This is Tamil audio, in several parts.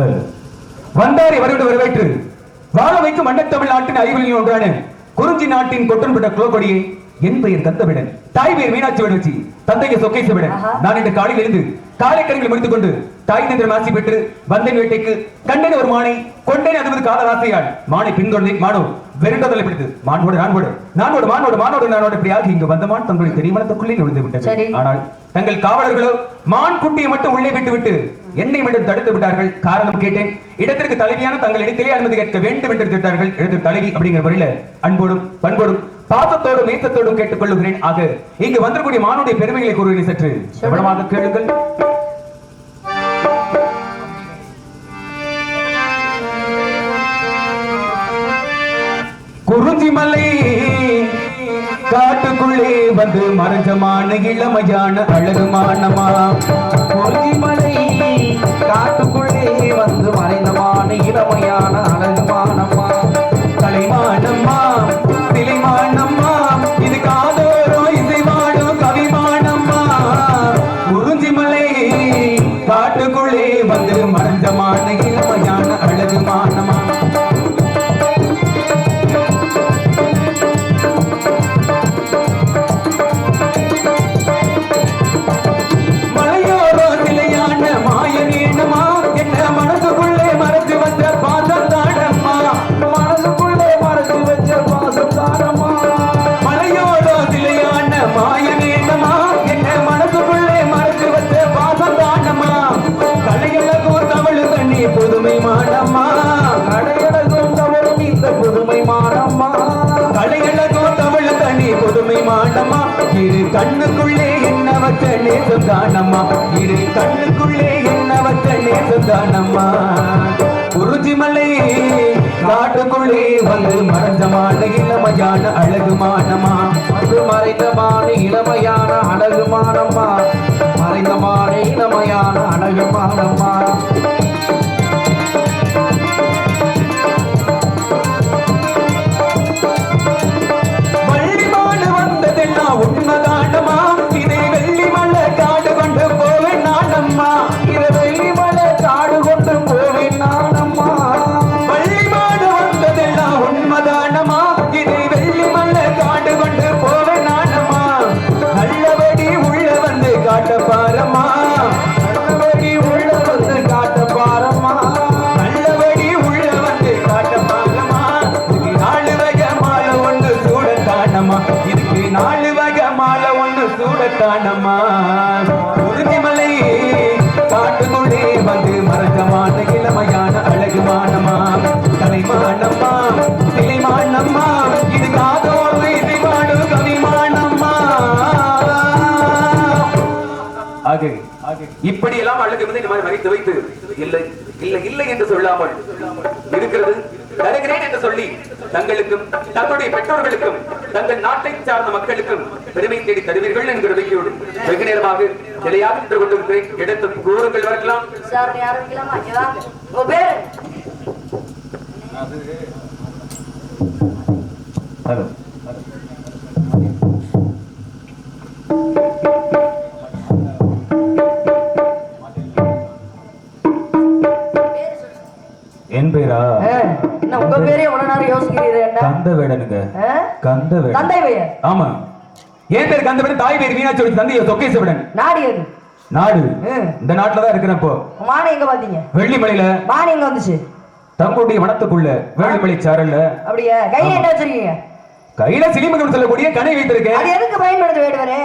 சரி. வந்தாரை வருட வரவேற்று வாழ வைக்கும் மண்டத்தமிழ் நாட்டின் அறிவியலில் ஒன்றான குறிஞ்சி நாட்டின் கொட்டன்பட்ட குலோகொடியை என் பெயர் கந்தவிடன் தாய் பெயர் மீனாட்சி விடச்சி தந்தைய சொக்கேச விடன். நான் இன்று காலையில் இருந்து காலை கடன்களை முடித்துக் கொண்டு தாய் தந்திரம் ஆசி பெற்று வந்தேன் வேட்டைக்கு கண்டேன் ஒரு மானை கொண்டேன் அதுவது காதல் ஆசையால் மானை பின்தொடர்ந்தேன் மானோ வெறுண்டதலை பிடித்து மானோடு நான்வோடு நானோடு மானோடு மானோடு நானோடு இப்படியாக இங்கு வந்த மான் தங்களுடைய தெரிமணத்துக்குள்ளே நுழைந்து விட்டது. ஆனால் தங்கள் காவலர்களோ மான் குட்டியை மட்டும் உள்ளே விட்டு விட்டு என்னை மட்டும் தடுத்து விட்டார்கள். காரணம் கேட்டேன். இடத்திற்கு தலைவியான தங்கள் இடத்திலே அனுமதி கேட்க வேண்டும் என்று கேட்டார்கள் இடத்திற்கு தலைவி அப்படிங்கிற முறையில அன்போடும் பண்போடும் பாசத்தோடும் ஏத்தத்தோடும் கேட்டுக்கொள்ளுகிறேன். ஆக இங்கு வந்திருக்கூடிய மானுடைய பெருமைகளை கூறுகிறேன் சற்று எவ்வளவாக கேளுங்கள். குறிஞ்சி மலை காட்டுக்குள்ளே வந்து மறைஞ்சமான இளமையான அழகுமானமா குறிஞ்சி மலை காட்டுக்குள்ளே வந்து மறைந்தமான இளமையான அழகுமான. இரு கண்ணுக்குள்ளே என்ன வச்ச நேசம் தானம்மா இரு கண்ணுக்குள்ளே என்ன வச்ச நேசம் தானம்மா குறிஞ்சி காட்டுக்குள்ளே வந்து மறைஞ்சமான இளமையான அழகுமானமா அது மறைந்தமான இளமையான அழகுமானம்மா மறைந்தமான இளமையான அழகுமானம்மா வந்து இந்த மாதிரி மறைத்து வைத்து இல்லை இல்லை இல்லை என்று சொல்லாமல் இருக்கிறது. தருகிறேன் என்று சொல்லி தங்களுக்கும் தங்களுடைய பெற்றோர்களுக்கும் தங்கள் நாட்டை சார்ந்த மக்களுக்கும் பெருமை தேடி தருவீர்கள் என்கிற நம்பிக்கையோடு வெகு நேரமாக நிலையாக நின்று கொண்டிருக்கிறேன். இடத்துக்கு கூறுங்கள் வரலாம் இவ்வளவு நேரம் யோசிக்கிறீரு என்ன? கந்த வேடனுங்க ஆ? கந்த வேடன் தந்தை பெயர் ஆமா. என் பேர் கந்தவிடன் தாய் பேர் மீனாட்சி நாடி எது? நாடு. ம். இந்த நாட்டுல தான் இருக்கிறேன் இப்போ. மானை எங்க பாத்தீங்க? வெள்ளிமலையில. மானை எங்க வந்துச்சு? தங்களுடைய வனத்துக்குள்ள வேளிமலை சாரல்ல. அப்படியா? கையில என்ன வச்சிருக்கீங்க? கையில சிலிமகன் சொல்லக்கூடிய கனை வைத்திருக்கேன். அது எதுக்கு பயன்படுத்த வேடுவரே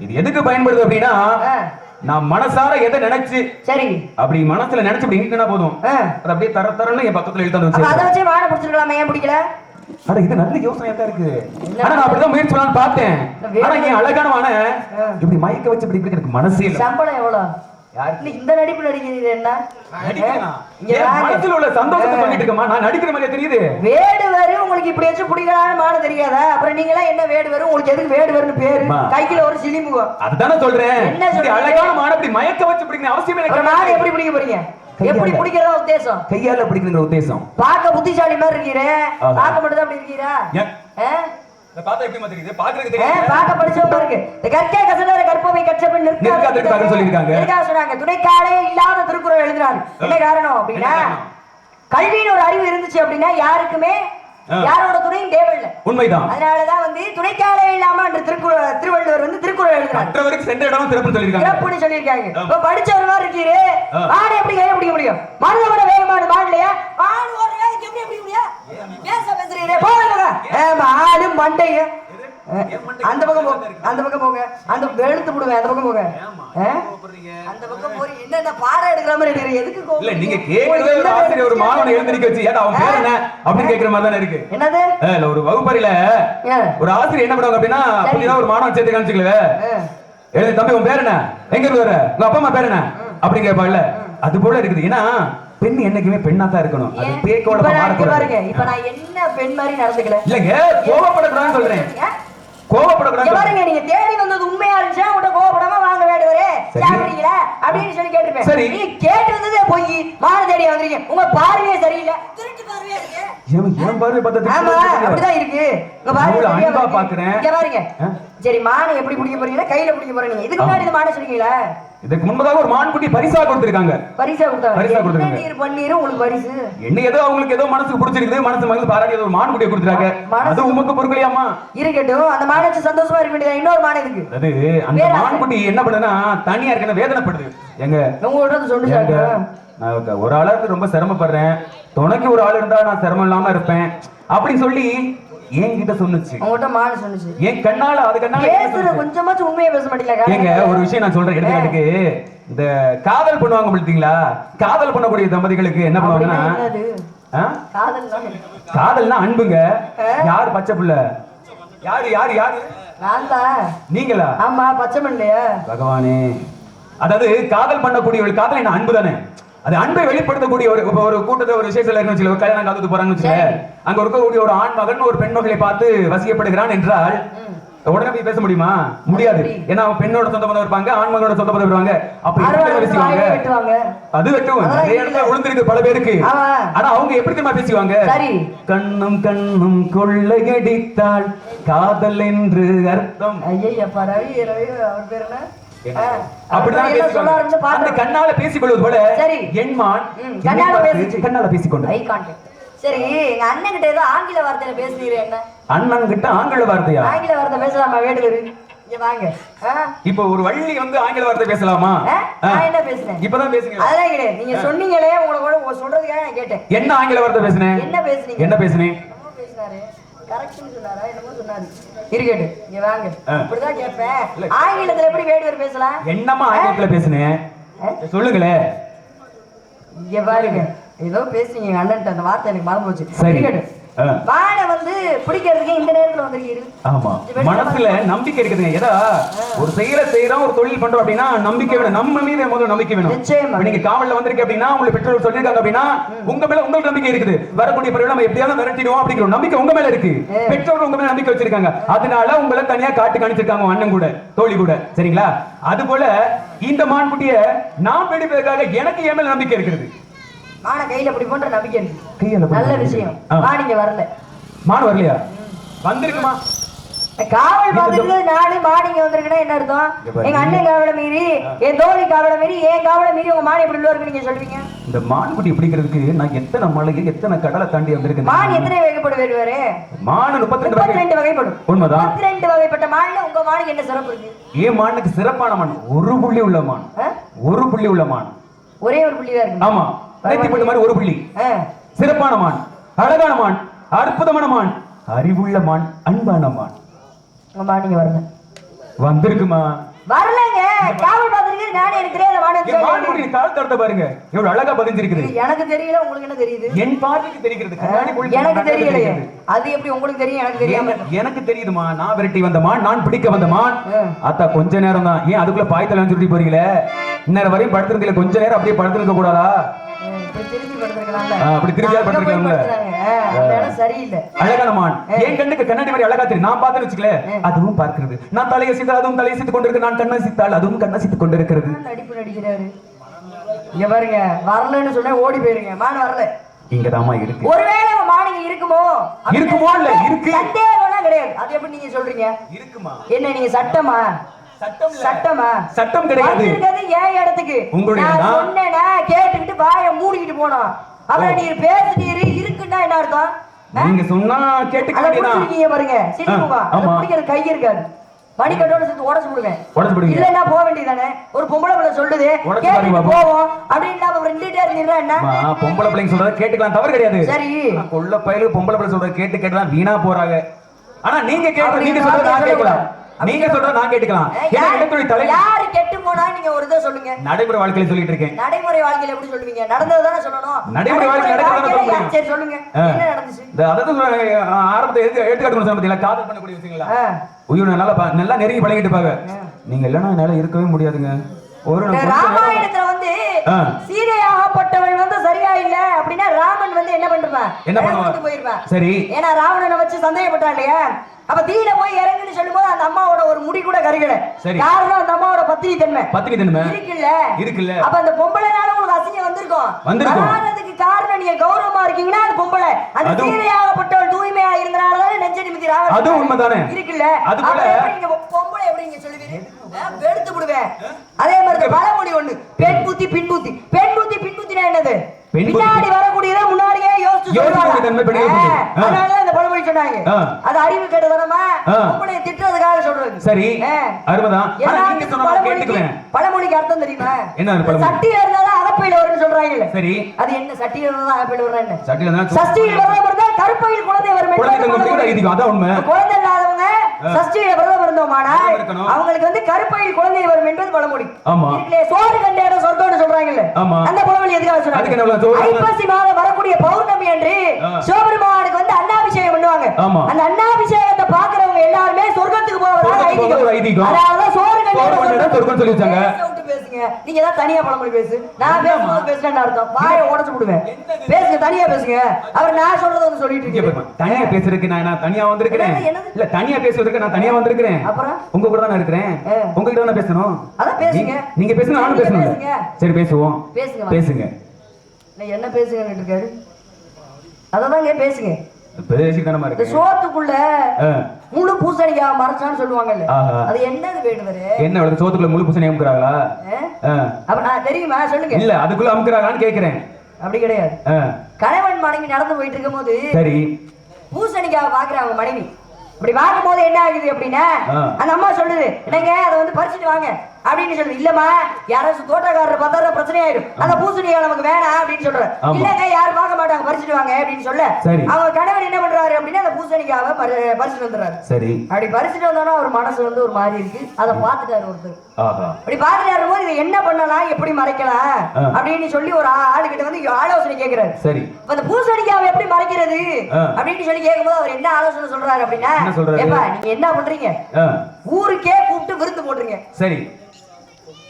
இது எதுக்கு பயன்படுது அப்படின்னா நான் மனசார எதை நினைச்சு சரி. அப்படி மனசுல நினைச்சு அப்படி நின்னா போதும். அது அப்படியே தர தரன்னு என் பக்கத்துல எழுத்தாந்து அப்ப அதை வச்சு மானை பிடிச்சிருக்கலாமே ஏன் பிடிக்கல? அட இது நல்ல யோசனையா தான் இருக்கு. ஆனா நான் அப்படிதான் முயற்சி பண்ணலாம்னு பார்த்தேன். ஆனா என் அழகான இப்படி மயக்க வச்சு இப்படி எனக்கு மனசே இல்ல. சம்பளம் எவ்வளவு? இந்த நடிப்பு நடிக்கிறீங்க என்ன. மனசுல உள்ள சந்தோஷத்தை இருக்கமா நான் நடிக்கிற மாதிரியே தெரியுது? வேடு வரு உங்களுக்கு இப்படி வச்சு பிடிக்கலான்னு தெரியாதா? அப்புறம் நீங்க எல்லாம் என்ன வேடு வரும் உங்களுக்கு எதுக்கு வேடு வரும்னு பேரு. கைக்குல ஒரு சிலிம்புகம் அதுதானே சொல்றேன். என்ன சொல்றீங்க? அழகான மான இப்படி மயக்க வச்சு பிடிக்கணும் அவசியம் எனக்கு எப்படி பிடிக்க போறீங்க. எப்படி பிடிக்கிறதா உத்தேசம்? கையால பிடிக்கணுங்கிற உத்தேசம். பார்க்க புத்திசாலி மாதிரி இருக்கிற ஆஹா. பார்க்க மட்டும் தான் அப்படி இருக்கிறா தெரியுது. பாக்குறதுக்கு படிச்சவங்க இந்த கற்கே கசடர கற்பவை கற்றபின் நிற்காதிருக்காங்கன்னு சொல்லியிருக்காங்க. எதுக்காக சொன்னாங்க துணைக்காலே இல்லாத திருக்குறள் எழுதுறாரு. என்ன காரணம் அப்படின்னா என்ன காரணம்? கல்வின்னு ஒரு அறிவு இருந்துச்சு அப்படின்னா யாருக்குமே ஆ. யாரோட துணையும் தேவையில்லை. உண்மைதான். அதனாலதான் வந்து துணைக்காலே இல்லாம என்று திருக்குறள் திருவள்ளுவர் வந்து திருக்குறள் எழுதுறாரு. மற்றவருக்கு சென்ற இடம் சிறப்பு சொல்லியிருக்காங்க. சிறப்புன்னு சொல்லியிருக்காங்க. ஆமா. இப்ப படிச்சவர் மாதிரி இருக்கீரு. மாடு எப்படி கையில பிடிக்க முடியும்? மனித விட வேகமாடு மாடு இல்லையா? மாடு ஒரு எப்படி பேச போங்க மண்டைய அந்த பக்கம் போங்க அந்த பக்கம் போங்க. அந்த வெளுத்து விடுவேன் அந்த பக்கம் போங்க? அந்த பக்கம் போய் என்னென்ன பாறை எடுக்கிற மாதிரி எதுக்கு? இல்ல நீங்க கேக்குறதே ஒரு ஆசிரியர் ஒரு மாணவனை எழுந்திருக்க வச்சு ஏடா அவன் பேர் என்ன? அப்படின்னு கேக்குற மாதிரி தானே இருக்கு. என்னது? இல்ல ஒரு வகுப்பறையில. ஒரு ஆசிரியர் என்ன பண்ணுவாங்க அப்படின்னா. புதிதா ஒரு மாணவன் சேர்த்து காமிச்சுக்கல. எழுதி தம்பி உன் பேர் என்ன? எங்க இருந்து வர? உங்க அப்பா அம்மா பேர் என்ன? அப்படி கேட்பாங்கல்ல அது போல இருக்குது. ஏன்னா பெண் என்னைக்குமே பெண்ணா தான் இருக்கணும். அது? பேக்கோட இப்ப நான் இங்க பாருங்க. இப்ப நான் என்ன பெண் மாதிரி நடந்துக்கல? இல்லங்க கோவப்படக்கூடாதுன்னு சொல்றேன். கோவப்படக்கூடாது பாருங்க நீங்க தேடி வந்தது உண்மையா இருந்துச்சா? உங்கள்ட்ட கோவப்படாம வாங்க வேடுவரே. சாப்பிடுறீங்களா? அப்படின்னு சொல்லி கேட்டிருப்பேன். சரி. நீ கேட்டு வந்ததே போய். மான தேடி வந்திருக்கீங்க. உங்க பார்வையே சரியில்லை. திருட்டு பார்வையா இருக்கு? ஏன் ஏன் பாரு பார்த்தா ஆமா அப்படிதான் இருக்கு. உங்க பார்வை அன்பா. பாக்குறேன். பாருங்க? சரி மானை எப்படி பிடிக்க போறீங்களா? கையில பிடிக்க போறீங்க இதுக்கு முன்னாடி இது மானை சொல்றீங்களா இதுக்கு முன்பதாக ஒரு மான்குட்டி பரிசா கொடுத்திருக்காங்க. பரிசா கொடுத்தாங்க. பரிசா கொடுத்தாங்க. நீர் பன்னீர்? உங்களுக்கு பரிசு? என்ன ஏதோ அவங்களுக்கு ஏதோ மனசுக்கு பிடிச்சிருக்குது மனசு மனசு பாராட்டி ஒரு மான்குட்டியை கொடுத்துறாங்க அது உமக்கு பொறுக்கலையாமா இருக்கட்டும். அந்த மானை வச்சு சந்தோஷமா இருக்க வேண்டியதா இன்னொரு மானை இருக்கு. அதாவது அந்த மான்குட்டி என்ன பண்ணுதுன்னா தனியா இருக்கணும் வேதனைப்படுது. எங்க உங்கள்ட்ட ஏங்க, நான் ஒரு- ஒரு ஆளா இருந்து ரொம்ப சிரமப்படுறேன். துணைக்கு ஒரு ஆள் இருந்தா நான் சிரமம் இல்லாம இருப்பேன். அப்படின்னு சொல்லி சொன்னுச்சு. உங்கள்ட்ட மானை சொன்னுச்சு. கண்ணால அது கண்ணால பேசுற? கொஞ்சமாச்சும் உண்மையை பேச மாட்டீங்களா ஏங்க ஒரு விஷயம் நான் சொல்றேன் எடுத்துக்காட்டுக்கு. இந்த காதல் பண்ணுவாங்க பார்த்தீங்களா காதல் பண்ணக்கூடிய தம்பதிகளுக்கு என்ன பண்ணுவாங்கன்னா காதல்னா அன்புங்க. யார் பச்சை புள்ள? யாரு யாரு யாரு? நீங்களா? ஆமா பச்சை மண்லையா பகவானே. அதாவது காதல் பண்ணக்கூடிய காதல் என்ன அன்பு தானே அது அன்பை வெளிப்படுத்தக்கூடிய ஒரு இப்ப ஒரு கூட்டத்தை ஒரு விசேஷத்துல இருக்குன்னு ஒரு கல்யாணம் காலத்துக்கு போறாங்கன்னு வச்சுக்கோ, அங்க இருக்கக்கூடிய ஒரு ஆண் மகன் ஒரு பெண் மகளை பார்த்து வசியப்படுகிறான் என்றால் உடனே போய் பேச முடியுமா? முடியாது. ஏன்னா அவன் பெண்ணோட சொந்த பந்தம் இருப்பாங்க ஆண் மகனோட சொந்த பந்தம் இருப்பாங்க அப்ப பேசுவாங்க? அது வெட்டும். அதெல்லாம் நிறைய இடத்துல விழுந்திருக்கு பல பேருக்கு. ஆனா அவங்க எப்படி தெரியுமா பேசுவாங்க? கண்ணும் கண்ணும் கொள்ளையடித்தாள் காதல் என்று அர்த்தம். ஐயா ரவி ரவி அவர் பேர் என்ன? அப்படிதான். கண்ணால பேசிக்கொள்வது போல சரி. என்னை கண்ணால பேசிச்சு. கண்ணால பேசிக்கொண்டு. ஐ கான்டாக்ட் சரி எங்க அண்ணன் கிட்ட ஏதோ ஆங்கில வார்த்தையில பேசுறீங்க என்ன? அண்ணன் கிட்ட ஆங்கில வார்த்தையா? ஆங்கில வார்த்தை பேசலாமா வாங்க. ஆ? இப்ப ஒரு வள்ளி வந்து ஆங்கில வார்த்தை பேசலாமா. நான் என்ன பேசுறேன்? இப்பதான் பேசுங்க அதெல்லாம் கிடையாது. நீங்க சொன்னீங்களே உங்களை கூட சொல்றதுக்காக நான் கேட்டேன். என்ன ஆங்கில வார்த்தை பேசுனேன்? என்ன பேசுனீங்க? என்ன பேசுனேன்? கரெக்ஷன் சொன்னாரா என்னமோ சொன்னாரு. இருக்கட்டும் இங்க வாங்க. இப்படிதான் கேட்பேன் ஆங்கிலத்துல எப்படி வேடுவர் பேசலாம் என்னமா ஆங்கிலத்துல பேசுனேன் சொல்லுங்களே. இங்க பாருங்க. ஏதோ பேசுனீங்க எங்க அண்ணன்ட்ட அந்த வார்த்தை எனக்கு மறந்து போச்சு. சரி. வாழை வந்து பிடிக்கிறதுக்கு இந்த நேரத்துல வந்திருக்கீரு. ஆமா. மனசுல நம்பிக்கை இருக்குதுங்க. ஏதா ஒரு செயலை செய்யறோம் ஒரு தொழில் பண்றோம் அப்படின்னா நம்பிக்கை வேணும். நம்ம மீது முதல்ல நம்பிக்கை வேணும். நிச்சயமா. நீங்க காவல்ல வந்திருக்க அப்படின்னா உங்களுக்கு பெற்றோர் சொல்லிருக்காங்க அப்படின்னா உங்க மேல உங்களுக்கு நம்பிக்கை இருக்குது. வரக்கூடிய பிறகு நம்ம எப்படியாவது விரட்டிடுவோம் அப்படிங்கிற நம்பிக்கை உங்க மேல இருக்கு. பெற்றோர் உங்க மேல நம்பிக்கை வச்சிருக்காங்க. அதனால உங்களை தனியா காட்டு காணிச்சிருக்காங்க அண்ணன் கூட தோழி கூட. சரிங்களா? அது போல இந்த மான்குட்டிய நான் பிடிப்பதற்காக எனக்கு என் மேல நம்பிக்கை இருக்குது மான கையில இப்படி போன்ற நம்பிக்கை கையில நல்ல. விஷயம். நீங்க வரல. மான் வரலையா? வந்திருக்குமா? காவல் பார்த்துட்டு நானு மாடிங்க வந்திருக்கேன்னா என்ன அர்த்தம். எங்க அண்ணன் காவலை மீறி என் தோழி காவலை மீறி என் காவலை மீறி உங்க மாடி எப்படி உள்ள இருக்கு நீங்க சொல்றீங்க? இந்த மான்குட்டி பிடிக்கிறதுக்கு நான் எத்தனை மலையை எத்தனை கடலை தாண்டி வந்திருக்கேன் மான் எத்தனை வகைப்படும் வருவாரு மான் முப்பத்தி ரெண்டு வகைப்படும். உண்மைதான். முப்பத்தி ரெண்டு வகைப்பட்ட மான்ல உங்க மானுக்கு என்ன சிறப்பு இருக்கு? ஏன் மானுக்கு சிறப்பான மான்? ஒரு புள்ளி உள்ள மான்? ஒரு புள்ளி உள்ள மான். ஒரே ஒரு புள்ளி தான் இருக்கு. ஆமா. நேத்திப்பட்ட மாதிரி ஒரு புள்ளி. சிறப்பான மான் அழகான மான் அற்புதமான மான் அறிவுள்ள மான் அன்பான மான். உங்க மாடிங்க வரல வந்திருக்குமா? வரலங்க. காவல் பார்த்துருக்கு நானே எனக்கு என் மான்குடி கால் தரத்தை பாருங்க. எவ்வளவு அழகா பதிஞ்சிருக்குது. எனக்கு தெரியல உங்களுக்கு என்ன தெரியுது? என் பார்வைக்கு தெரிகிறது. எனக்கு தெரிகிறது. அது எப்படி உங்களுக்கு தெரியும் எனக்கு தெரியாம எனக்கு- தெரியுதுமா நான் விரட்டி வந்த மான் நான் பிடிக்க வந்த மான். ஆ. அத்தா கொஞ்ச நேரம் தான் ஏன் அதுக்குள்ள பாய்த்தல சுருட்டி போறீங்களே? இந்நேரம் வரையும் படுத்திருக்கல கொஞ்ச நேரம் அப்படியே படுத்திருக்க கூடாதா? அப்படி சரியில்லை. அழகான மான். என் கண்ணுக்கு கண்ணாடி மாதிரி அழகா தெரியும். நான் பார்த்து வச்சுக்கல அதுவும் பார்க்கிறது. நான் தலையை சித்தால் அதுவும் தலையை சித்து கொண்டிருக்கு. நான் கண்ணை சித்தால் அதுவும் கண்ணை சித்து கொண்டிருக்கிறது. நடிப்பு நடிக்கிறாரு? இங்க பாருங்க வரலன்னு சொன்னா ஓடி போயிருங்க. மான் வரல. இங்கதாம்மா இருக்கு. ஒருவேளை உங்க மான் இங்க இருக்குமோ? இருக்குமோ இல்ல? இருக்கு. சந்தேகம்னா அதெல்லாம் கிடையாது. அது எப்படி நீங்க சொல்றீங்க? இருக்குமா? என்ன நீங்க சட்டமா? சட்டம். சட்டமா கிடையாது. ஏன் இடத்துக்கு? உங்களுடைய சொன்னேனா? கேட்டுக்கிட்டு வாயை மூடிக்கிட்டு போனோம். அப்புறம் நீ பேசிட்டீரு இருக்குன்னா என்ன அர்த்தம்? நீங்க சொன்னா கேட்டுக்க அதை வேண்டியதான் புடிச்சிருக்கீங்க பாருங்க. சிரிப்புமா ஆ, அதை ஆமா. பிடிக்கிறது கை இருக்காது. மணிக்கட்டோட சேர்த்து உடச்சு விடுவேன் உடைச்சு விடுவீங்க. இல்லன்னா போக வேண்டியதானே ஒரு பொம்பளை பிள்ளை சொல்லுது. கேட்டுட்டு. போவோம். அப்படின்னு நாம ரெண்டுட்டே இருந்தீங்கன்னா என்ன? பொம்பளை பிள்ளைங்க சொல்றத கேட்டுக்கலாம் தவறு கிடையாது. சரி. கொள்ள பயலுக்கு பொம்பளை பிள்ளை சொல்றத கேட்டு கேட்டு தான் வீணா போறாங்க. ஆனா நீங்க அப்படி நீங்க சொல்றத நான் கேட்கலாம். நீங்க சொல்றத நான் கேட்டுக்கலாம். யாரு- யாரு கெட்டு போனா நீங்க ஒரு இதை சொல்லுங்க. நடைமுறை வாழ்க்கையில சொல்லிட்டு இருக்கேன். நடைமுறை வாழ்க்கையில எப்படி சொல்லுவீங்க? நடந்தது தானே சொல்லணும். நடைமுறை வாழ்க்கை நடக்கிறத. சரி சொல்லுங்க. என்ன நடந்துச்சு? அதாவது ஆரம்பத்தை எடுத்து எடுத்துக்காட்டு சொன்ன பாத்தீங்களா காதல் பண்ணக்கூடிய விஷயங்களா. உயிர் நல்லா நல்லா நெருங்கி பழகிட்டு பாங்க நீங்க இல்லைன்னா என்னால இருக்கவே முடியாதுங்க. ஒரு ராமாயணத்துல வந்து. சீதையாகப்பட்டவள் வந்து சரியா இல்ல அப்படின்னா ராமன் வந்து என்ன பண்ணிருப்பான் என்ன பண்ணுவான்? சரி. ஏன்னா ராவணனை வச்சு சந்தேகப்பட்டான் இல்லையா? அப்ப தீயில போய் இறங்குன்னு சொல்லும்போது அந்த அம்மாவோட ஒரு முடி கூட கருகல. காரணம் அந்த அம்மாவோட பத்தினி தன்மை பத்தினி தன்மை? இருக்குல்ல. இருக்குல்ல. அப்ப அந்த பொம்பளைனால உங்களுக்கு அசிங்கம் வந்திருக்கும். வந்திருக்கும். காரணம் நீங்க கௌரவமா இருக்கீங்கன்னா அது பொம்பளை. அந்த சீதையாகப்பட்டவள் தூய்மையா இருந்தனாலதான் நெஞ்ச நிமித்தி ராவணன் அதுவும் உண்மைதானே? இருக்குல்ல. அது போல- நீங்க பொம்பளை எப்படி நீங்க சொல்லுவீங்க? நான் வெறுத்து விடுவேன் அதே மாதிரி பழமொழி ஒண்ணு. பெண் புத்தி பின் புத்தி. பெண் புத்தி பின் புத்தினா என்னது? பின்னாடி வரக்கூடியதை முன்னாடியே யோசிச்சு சொல்றாங்க. அதனாலதான் இந்த பழமொழி சொன்னாங்க. அது அறிவு கெட்டதனமா? ஆ. பொம்பளைய திட்டுறதுக்காக சொல்றது. சரி. அருமைதான் பழமொழிக்கு அர்த்தம் தெரியுமா? என்ன? சட்டியில இருந்தாலும் அகப்பையில வரும்னு சொல்றாங்கல்ல. சரி. அது என்ன சட்டியில இருந்தாலும் அகப்பையில வரும் என்ன? சட்டில தான் சஷ்டியில் விரதம் இருந்தா கருப்பையில் குழந்தை வரும் அதான் உண்மை. குழந்தை இல்லாதவங்க சஷ்டியில விரதம் இருந்தோமானால். அவங்களுக்கு வந்து கருப்பையில் குழந்தை வரும் என்பது பழமொழி. ஆமா. சோறு கண்ட இடம் சொர்க்கம்னு சொல்றாங்கல்ல. ஆமா. அந்த பழமொழி எதுக்காக சோறு ஐப்பசி மாதம் வரக்கூடிய பௌர்ணமி அன்று. சிவபெருமானுக்கு வந்து அன்னாபிஷேகம் பண்ணுவாங்க. அந்த அன்னாபிஷேகத்தை பாக்குறவங்க எல்லாருமே சொர்க்கத்துக்கு போவதாக ஐதீகம். அதாவது சோறு இடம் சொர்க்கம்னு சொல்லி வச்சாங்க. பேசுங்க. நீங்க தான் தனியா பழமொழி பேசு. நான் பேசும்போது பேசுறேன்னு அர்த்தம்? வாயை உடைச்சு விடுவேன். பேசுங்க தனியா பேசுங்க. அவர் நான் சொல்றத வந்து சொல்லிட்டு பாருங்க, தனியா பேசுறதுக்கு நான் நான் தனியா வந்திருக்கிறேன்? இல்ல தனியா பேசுறதுக்கு நான் தனியா வந்திருக்கிறேன். அப்புறம்? உங்க கூட தான் இருக்கிறேன். ஆ. உங்ககிட்ட தானே பேசணும்? அதான் பேசுங்க. நீங்க- பேசுங்க நானும் பேசணும். சரி பேசுவோம். பேசுங்க. பேசுங்க. என்ன பேசுங்கன்னு இருக்காரு அததாங்க பேசுங்க. சோத்துக்குள்ள. முழு பூசணிக்காய் மறைச்சான்னு சொல்லுவாங்கல்ல. அது என்னது வேணுவரு? என்ன சோத்துக்குள்ள முழு பூசணி அமுக்குறாங்களா. அப்ப நான் தெரியுமா? சொல்லுங்க. இல்ல அதுக்குள்ள அமுக்குறாங்களான்னு கேக்குறேன். அப்படி கிடையாது. கணவன் மனைவி நடந்து போயிட்டு இருக்கும்போது சரி பூசணிக்காய் பாக்குறாங்க மனைவி. இப்படி பார்க்கும் போது என்ன ஆகுது அப்படின்னா. அந்த அம்மா சொல்லுது என்னங்க அதை வந்து பறிச்சுட்டு வாங்க. அப்படின்னு சொல்லுது இல்லம்மா யாராச்சும் தோட்டக்காரர் பார்த்தா பிரச்சனை ஆயிடும் அந்த பூசணிக்காய் நமக்கு வேணாம் அப்படின்னு சொல்றாரு ஆமா. இல்லங்க யாரும் பார்க்க மாட்டாங்க பறிச்சுட்டு வாங்க அப்படின்னு சொல்ல. அவங்க கணவன் என்ன பண்றாரு அப்படின்னா அந்த பூசணிக்காவை பறி- பறிச்சுட்டு வந்துடுறாரு. சரி. அப்படி பறிச்சுட்டு வந்தோன்னா அவர் மனசு வந்து ஒரு மாதிரி இருக்கு. அதை பார்த்துட்டாரு ஒருத்தர். அப்படி பார்த்துட்டு போது இதை என்ன பண்ணலாம் எப்படி மறைக்கலாம். அப்படின்னு சொல்லி ஒரு ஆளுகிட்ட வந்து ஆலோசனை கேட்கிறாரு சரி. இப்ப இந்த பூசணிக்காவை எப்படி மறைக்கிறது. அப்படின்னு சொல்லி கேட்கும்போது அவர் என்ன ஆலோசனை சொல்றாரு அப்படின்னா நீங்க என்ன பண்றீங்க. ஊருக்கே கூப்பிட்டு விருந்து போட்டுருங்க. சரி.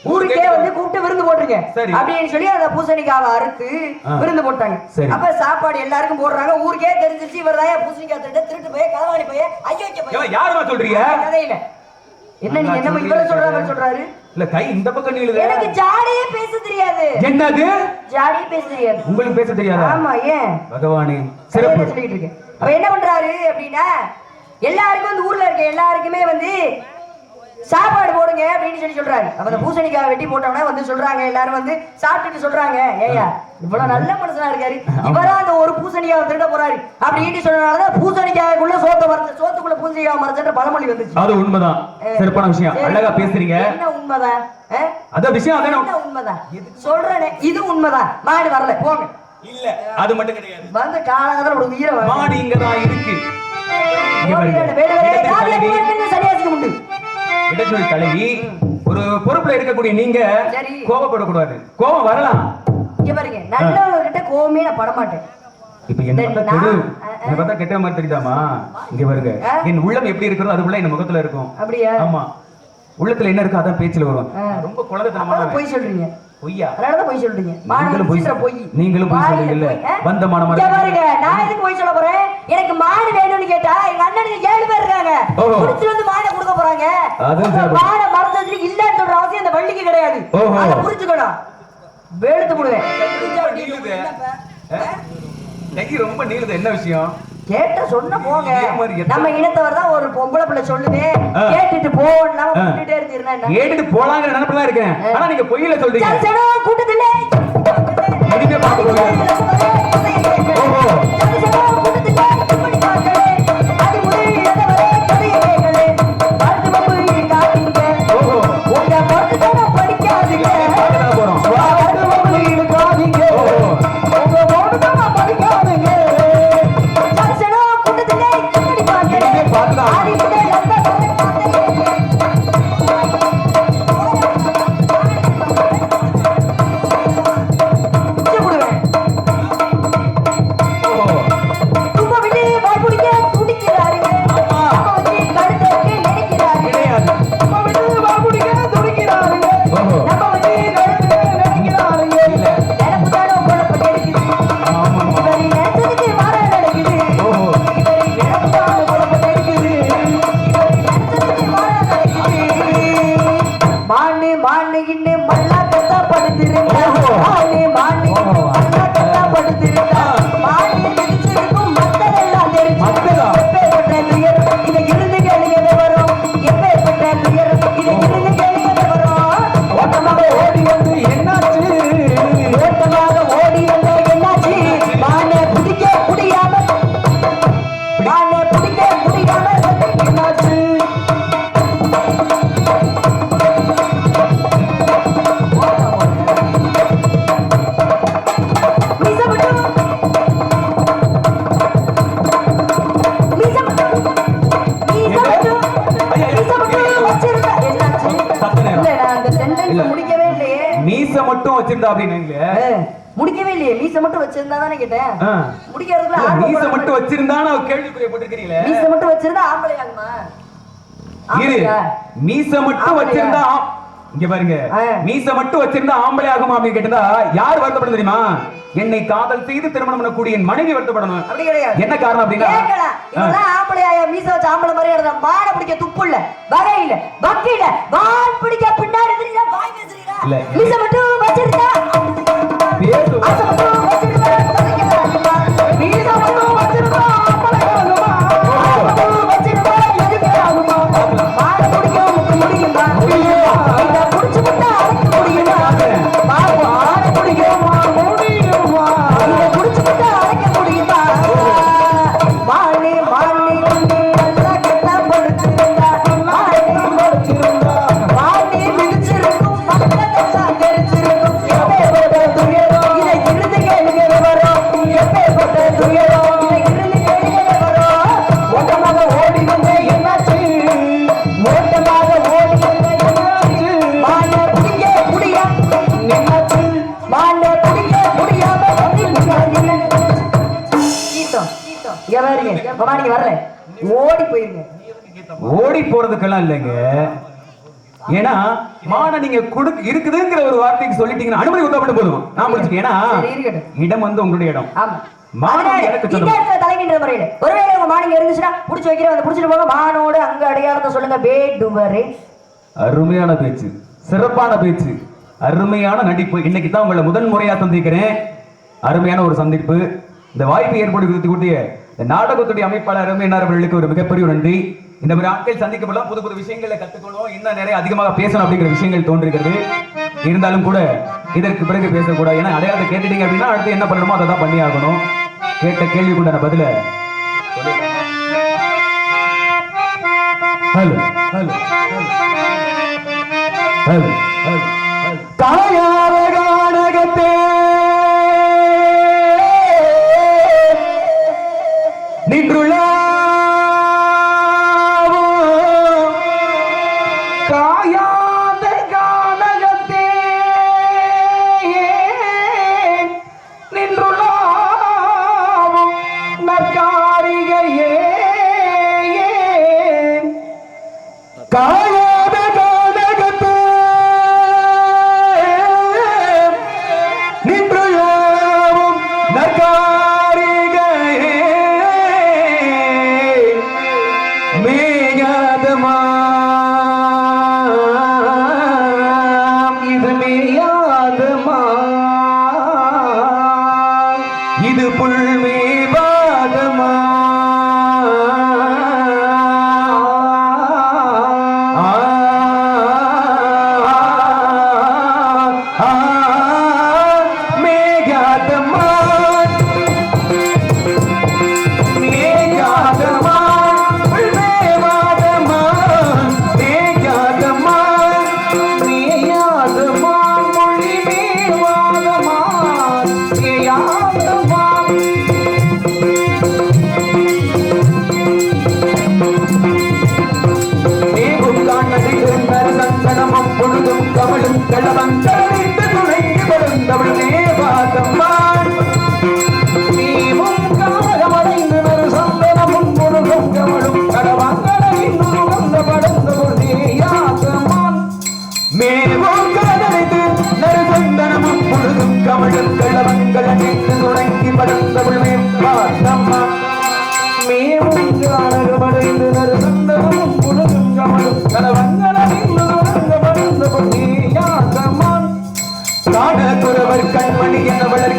ஊருக்கே வந்து கூப்பிட்டு விருந்து போட்டுருங்க. அப்படின்னு சொல்லி அந்த பூசணிக்காவை அறுத்து. விருந்து போட்டாங்க. அப்ப சாப்பாடு எல்லாருக்கும் போடுறாங்க. ஊருக்கே தெரிஞ்சிருச்சு இவர் தான் பூசணிக்காய் திருட்டு திருட்டு போய் களவாணி போய் ஏன் யாருமா சொல்றீங்க? கதையில என்ன நீங்க என்ன சொல்றீங்க? இவரை சொல்ற மாதிரி சொல்றாரு? இல்ல கை இந்த பக்கம் நீளுது எனக்கு ஜாடியே பேச தெரியாது. என்னது? ஜாடியே பேச தெரியாது. உங்களுக்கு பேச தெரியாதா? ஆமா ஏன்? பகவானே சிறப்பு. சொல்லிட்டு இருக்கேன். அப்ப என்ன பண்றாரு அப்படின்னா எல்லாருக்கும் வந்து ஊர்ல இருக்க எல்லாருக்குமே வந்து சாப்பாடு அப்படின்னு சொல்லி சொல்றாரு. அப்ப அந்த பூசணிக்காய் வெட்டி போட்டோம்னா வந்து சொல்றாங்க எல்லாரும் வந்து சாப்பிட்டுட்டு சொல்றாங்க. ஏயா இவ்வளவு நல்ல மனுஷனா இருக்காரு. இவரா அந்த ஒரு பூசணிக்காய் திருட போறாரு. அப்படின்னு சொன்னனாலதான் பூசணிக்காய்க்குள்ள சோத்த மறைச்ச சோத்துக்குள்ள பூசணிக்காய் மறைச்சன்ற பழமொழி வந்துச்சு. அது உண்மைதான். சிறப்பான விஷயம். அழகா பேசுறீங்க. என்ன உண்மைதான்? ஆ? அதான் விஷயம் அதான். என்ன உண்மைதான்? சொல்றேனே இது உண்மைதான். மாடு வரல போங்க. இல்ல அது மட்டும் கிடையாது. வந்து காலகாலத்துல ஒரு உயிரை. மாடு இங்கதான் இருக்கு. இங்க பாருங்க. ஜாதி தலைவி, ஒரு பொறுப்புல இருக்கக்கூடிய நீங்க. கோபப்படக்கூடாது. கோபம் வரலாம். இங்க பாருங்க. நல்லவங்க கிட்ட கோவமே நான் பட மாட்டேன் இப்ப என்ன இந்த பார்த்தா கெடு. நான், என்ன பார்த்தா கெட்ட மாதிரி தெரியுதாமா இங்க பாருங்க. ஆ? என் உள்ளம் எப்படி இருக்கிறதோ அது போல என் முகத்துல இருக்கும். அப்படியா? ஆமா. உள்ளத்துல என்ன இருக்கோ அதான் பேச்சுல வரும். ரொம்ப குழந்தைத்தனமான பொய் சொல்றீங்க. பொய்யா? பொய் சொல்றீங்க. மாடு நீங்களும் பொய் நீங்களும் பொய்? வந்த இங்க பாருங்க. நான் எதுக்கு பொய் சொல்ல போறேன்? எனக்கு மாடு வேணும்னு கேட்டா எங்க அண்ணனுக்கு ஏழு பேர் இருக்காங்க. வந்து மாடை போறாங்க. மாடை மறந்ததுல இல்லன்னு சொல்ற அவசியம் இந்த பள்ளிக்கு கிடையாது. அதை புரிஞ்சுக்கணும் வெளுத்து போடுவேன் ரொம்ப நீளுது. என்ன விஷயம்? கேட்ட சொன்ன போங்க. நம்ம இனத்தவர் தான் ஒரு பொம்பளை பிள்ளை சொல்லுது. கேட்டுட்டு போன்னா ஆ. விட்டுட்டே இருந்தீங்கன்னா என்ன? கேட்டுட்டு போலாங்கிற நினைப்புல தான் இருக்கேன் ஆனா நீங்க பொய்யில சொல்றீங்க. கூட்டத்திலே. அப்படின்னு ஏ, முடிக்கவே இல்லையே மீசை மட்டும் வச்சிருந்தா தானே கேட்டேன் ஆ. முடிக்கிறதுல இல்ல, ஆர்வம் மீச பட மட்டும் வச்சிருந்தான்னு அவ கேள்விக்குரிய போட்டிருக்கீங்களே மீசை மட்டும் வச்சிருந்தா ஆம்பளையாகுமா இரு ஆம்பளையா? மீச மட்டும் ஆம்பளையா? வச்சிருந்தா ஆம்- இங்க பாருங்க ஆ. மீச மட்டும் வச்சிருந்தா ஆம்பளை ஆகுமா அப்படின்னு கேட்டா யார் வருத்தப்படும் தெரியுமா என்னை காதல் செய்து திருமணம் பண்ணக்கூடிய என் மனைவி வருத்தப்படணும் அப்படி கிடையாது என்ன காரணம் அப்படின்னா கேட்கலாம். ஆ. இவன்லாம் ஆம்பளையாயா, மீசை வச்ச ஆம்பளை மாதிரியே இருந்தான். மாடை பிடிக்க துப்பு இல்ல, வகை இல்ல, வக்கு இல்ல, பிடிக்க பின்னாடி? இல்ல. மீசை மட்டும் இருக்குதுங்கிற ஒரு வார்த்தைக்கு சொல்லிட்டீங்கன்னா அனுமதி கொடுத்தா போதும். நான் முடிச்சுக்கேன். ஏன்னா. இடம் வந்து உங்களுடைய இடம். ஒருவேளை உங்க இருந்துச்சுன்னா புடிச்சு வைக்கிறேன் புடிச்சிட்டு போங்க. மானோடு அங்க அடையாளத்தை சொல்லுங்க அருமையான பேச்சு. சிறப்பான பேச்சு. அருமையான நடிப்பு. இன்னைக்கு தான் உங்களை முதன் முறையா சந்திக்கிறேன். அருமையான ஒரு சந்திப்பு. இந்த வாய்ப்பை ஏற்படுத்தி கொடுத்திய இந்த நாடகத்துடைய அமைப்பாளர் அருமையினார் அவர்களுக்கு ஒரு மிகப்பெரிய நன்றி. இந்த மாதிரி ஆட்கள் சந்திக்கப்படலாம். புது புது விஷயங்களை கத்துக்கணும். இன்னும் நிறைய அதிகமாக பேசணும் அப்படிங்கிற விஷயங்கள் தோன்றுகிறது இருந்தாலும் கூட இதற்கு பிறகு பேசக்கூடாது. ஏன்னா அடையாளத்தை கேட்டுட்டீங்க அப்படின்னா அடுத்து என்ன பண்ணணுமோ அதை தான் பண்ணி ஆகணும் கேட்ட கேள்விக்குண்டான பதில. ஹலோ ஹலோ ஹலோ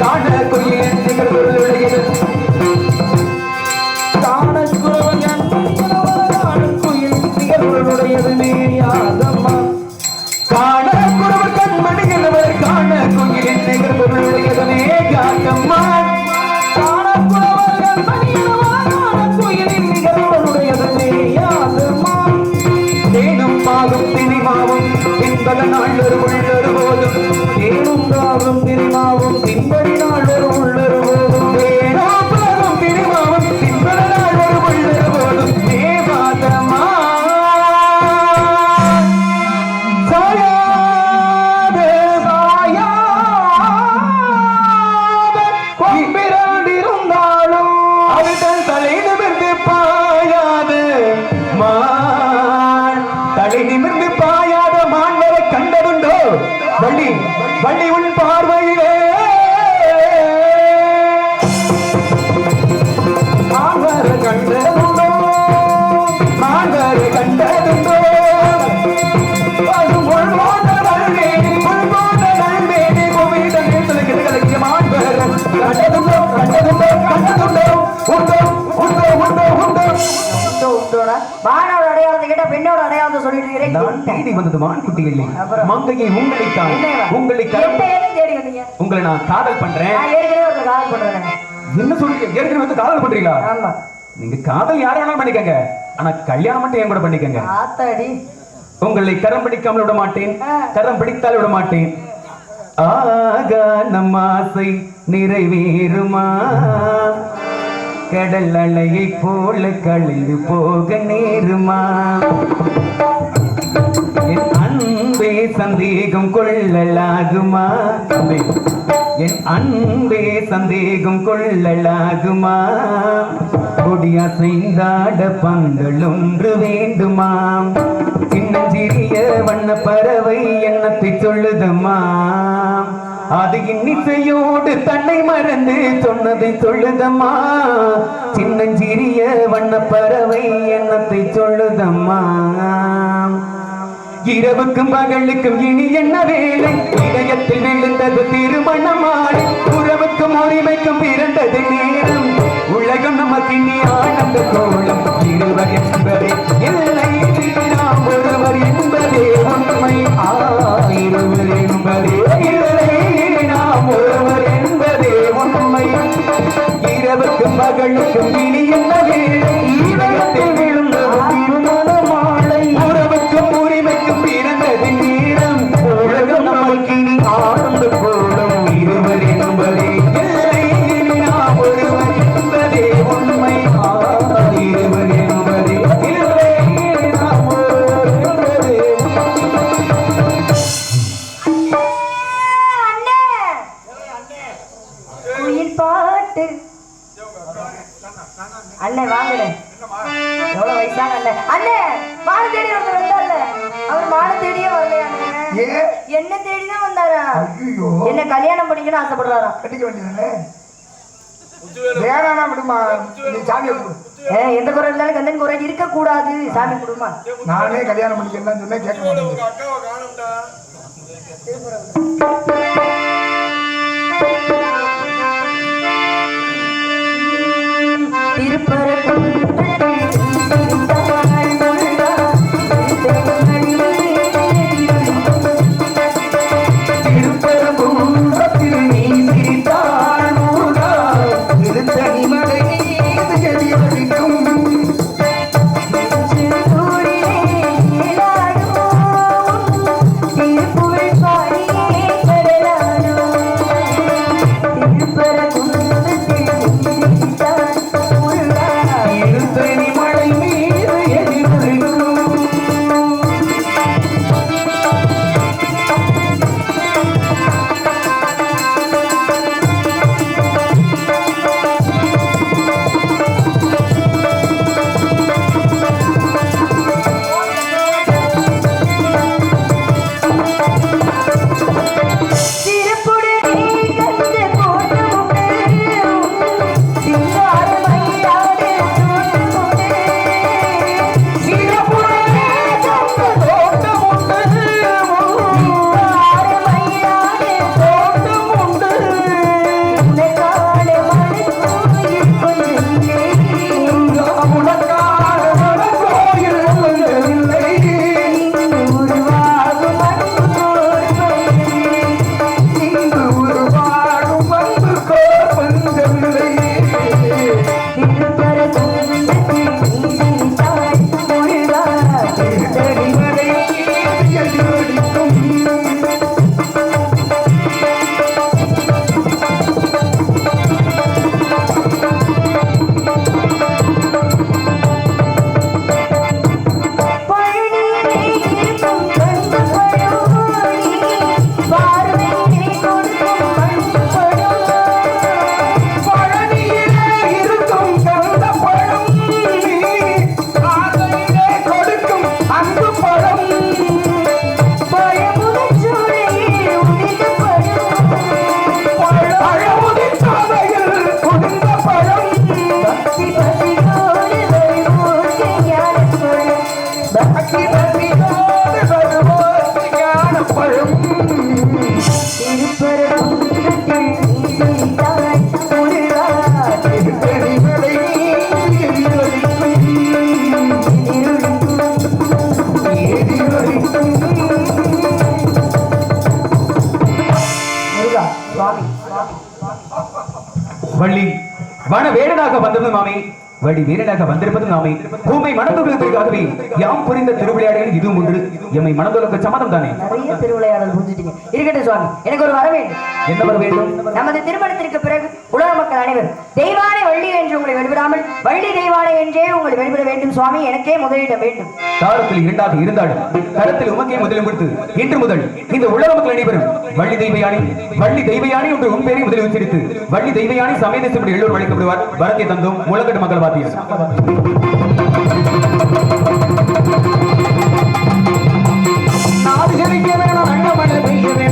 காண குயில் வள்ளி உள்ள நான் தேடி வந்தது மான்குட்டி இல்லை? மங்கையை? உங்களை தேடி வந்தீங்க? உங்களை நான் காதல் பண்றேன். என்ன சொல்றீங்க? ஏற்கனவே வந்து காதல் பண்றீங்களா? நீங்க காதல் யார வேணாலும் பண்ணிக்கங்க. ஆனா கல்யாணம் மட்டும் என் கூட பண்ணிக்கங்க. உங்களை கரம் பிடிக்காமல் விட மாட்டேன். கரம் பிடித்தால் விட மாட்டேன். ஆகா நம் ஆசை நிறைவேறுமா? கடல் அலையை போல கழிந்து போக நேருமா? என் அன்பே சந்தேகம் கொள்ளலாகுமா? என் அன்பே சந்தேகம் கொள்ளலாகுமா? கொடியா செய்தாட பந்தல் ஒன்று வேண்டுமாம் சின்னஞ்சிறிய வண்ண பறவை எண்ணத்தை சொல்லுதம்மா அது இன்னிசையோடு தன்னை மறந்து சொன்னதை சொல்லுதம்மா. சின்னஞ்சிறிய வண்ண பறவை எண்ணத்தை சொல்லுதம்மா. இரவுக்கும் பகலுக்கும் இனி என்ன வேலை? இதயத்தில் விழுந்தது திருமணமாலை. உறவுக்கும் உரிமைக்கும் பிறந்தது நேரம். உலகம் நமக்கு இனி ஆனந்த கோலம். இருவர் என்பதே இல்லை நாம் ஒருவர் என்பதே. இரவுக்கும் என்ன தேடி தான் வந்தாரா? ஐயோ என்ன கல்யாணம் பண்ணிக்கணும் ஆசைப்படுறாராம் கட்டிக்க வேண்டியதானே? வேணானா விடுமா? நீ ஏ எந்த குறை இருந்தாலும் கந்தன் குறை இருக்க கூடாது சாமி குடுமா நானே கல்யாணம் பண்ணிக்கலாம் சொன்னேன் கேட்க மாட்டேங்குது. திருப்பரங்குன்றத்தில் baby. the mummy, வழி வீரனாக வந்திருப்பது நாமே. பூமை மணந்துள்ளதற்காகவே யாம் புரிந்த திருவிளையாடல் இதுவும் ஒன்று. எம்மை மணந்துள்ள சம்மதம் தானே நிறைய திருவிளையாடல் புரிஞ்சுட்டீங்க. இருக்கட்டும் சுவாமி. எனக்கு ஒரு வர வேண்டும் என்ன வர வேண்டும் நமது திருமணத்திற்கு பிறகு உலக மக்கள் அனைவரும் தெய்வானை வள்ளி என்று உங்களை வழிபடாமல் வள்ளி தெய்வானை என்றே உங்களை வழிபட வேண்டும் சுவாமி. எனக்கே முதலிடம் வேண்டும். தாரத்தில் இரண்டாக இருந்தாலும் கரத்தில் உமக்கே முதலில் கொடுத்து இன்று முதல் இந்த உலக மக்கள் அனைவரும் வள்ளி தெய்வயானி வள்ளி தெய்வயானி என்று உன் பேரை முதலில் உச்சரித்து வள்ளி தெய்வயானி சமயதேசப்படி எல்லோரும் அழைக்கப்படுவார். வரத்தை தந்தோம். உலகட்டு மக்கள் வாத்தியம் நாடு செழிக்க வேணும் அங்கமழை பெய்ய வேணும்.